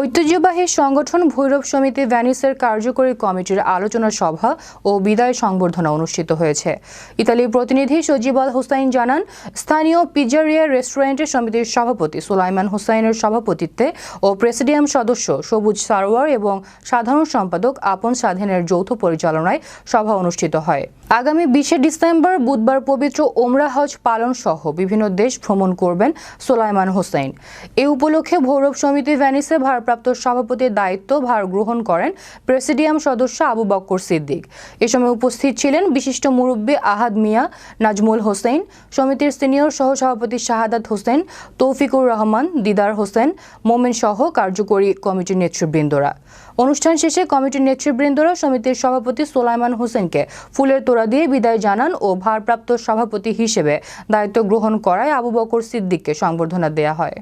ঐতিহ্যবাহী সংগঠন ভৈরব সমিতি ভ্যানিসের কার্যকরী কমিটির আলোচনা সভা ও বিদায় সংবর্ধনা অনুষ্ঠিত হয়েছে। ইতালির প্রতিনিধি সজিব আল হোসাইন জানান, স্থানীয় পিজারিয়া রেস্টুরেন্টের সমিতির সভাপতি সুলাইমান হোসাইনের সভাপতিত্বে ও প্রেসিডিয়াম সদস্য সবুজ সারোয়ার এবং সাধারণ সম্পাদক আপন স্বাধীনের যৌথ পরিচালনায় সভা অনুষ্ঠিত হয়। আগামী বিশে ডিসেম্বর বুধবার পবিত্র ওমরা হজ পালন সহ বিভিন্ন দেশ ভ্রমণ করবেন সোলাইমান হোসেন। এ উপলক্ষে ভৈরব সমিতি ভ্যানিসে ভারপ্রাপ্ত সভাপতির দায়িত্ব ভার গ্রহণ করেন প্রেসিডিয়াম সদস্য আবু বক্কর সিদ্দিক। এ সময় উপস্থিত ছিলেন বিশিষ্ট মুরব্বী আহাদ মিয়া, নাজমুল হোসেন, সমিতির সিনিয়র সহ সভাপতি শাহাদাত হোসেন, তৌফিকুর রহমান, দিদার হোসেন, মোমেন সহ কার্যকরী কমিটির নেতৃবৃন্দরা। অনুষ্ঠান শেষে কমিটির নেতৃবৃন্দরা সমিতির সভাপতি সোলাইমান হোসেনকে ফুলের তোড়া দিয়ে বিদায় জানান ও ভারপ্রাপ্ত সভাপতি হিসেবে দায়িত্ব গ্রহণ করায় আবু বকর সিদ্দিককে সংবর্ধনা দেয়া হয়।